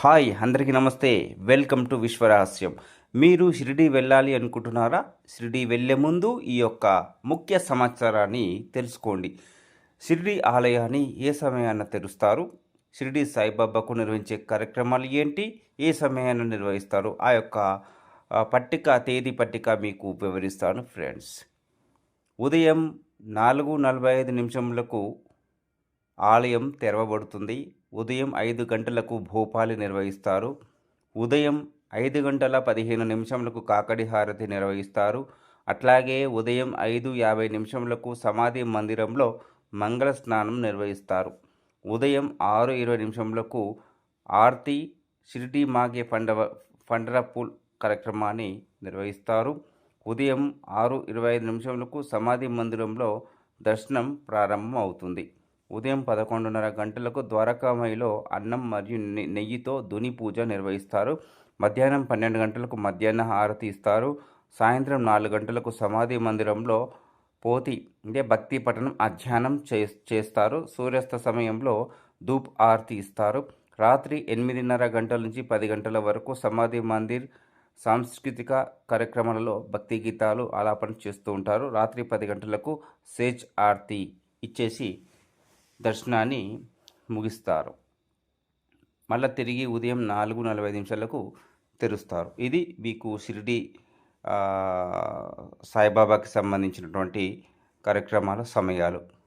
Hi అందరికీ నమస్తే. Welcome to విశ్వరహస్యం. మీరు షిరిడి వెళ్ళాలి అనుకుంటున్నారా? షిరిడి వెళ్ళే ముందు ఈ యొక్క ముఖ్య సమాచారాన్ని తెలుసుకోండి. షిరిడి ఆలయాన్ని ఏ సమయాన తెరుస్తారు? షిరిడి సాయిబాబాకు నిర్వహించే కార్యక్రమాలు ఏంటి? ఏ సమయాన్ని నిర్వహిస్తారు? ఆ యొక్క పట్టిక తేదీ పట్టిక మీకు వివరిస్తాను ఫ్రెండ్స్. ఉదయం నాలుగు నలభై ఐదు నిమిషములకు ఆలయం తెరవబడుతుంది. ఉదయం ఐదు గంటలకు భోపాలి నిర్వహిస్తారు. ఉదయం ఐదు గంటల పదిహేను నిమిషములకు కాకడి హారతి నిర్వహిస్తారు. అట్లాగే ఉదయం ఐదు యాభై నిమిషములకు సమాధి మందిరంలో మంగళ స్నానం నిర్వహిస్తారు. ఉదయం ఆరు ఇరవై నిమిషములకు ఆర్తి షిరిడి మాగే పండవ పండరపూల్ కార్యక్రమాన్ని నిర్వహిస్తారు. ఉదయం ఆరు ఇరవై ఐదు నిమిషములకు సమాధి మందిరంలో దర్శనం ప్రారంభం అవుతుంది ఉదయం పదకొండున్నర గంటలకు ద్వారకామయిలో అన్నం మరియు నెయ్యితో దుని పూజ నిర్వహిస్తారు. మధ్యాహ్నం పన్నెండు గంటలకు మధ్యాహ్న హారతి ఇస్తారు. సాయంత్రం నాలుగు గంటలకు సమాధి మందిరంలో పోతి అంటే భక్తి పఠనం అధ్యయనం చే చేస్తారు. సూర్యాస్త సమయంలో ధూప్ ఆరతి ఇస్తారు. రాత్రి ఎనిమిదిన్నర గంటల నుంచి పది గంటల వరకు సమాధి మందిర్ సాంస్కృతిక కార్యక్రమాలలో భక్తి గీతాలు ఆలాపన చేస్తూ ఉంటారు. రాత్రి పది గంటలకు సేజ్ ఆర్తి ఇచ్చేసి దర్శనాన్ని ముగిస్తారు. మళ్ళీ తిరిగి ఉదయం నాలుగు నలభై నిమిషాలకు తెరుస్తారు. ఇది మీకు షిరిడి సాయిబాబాకి సంబంధించినటువంటి కార్యక్రమాల సమయాలు.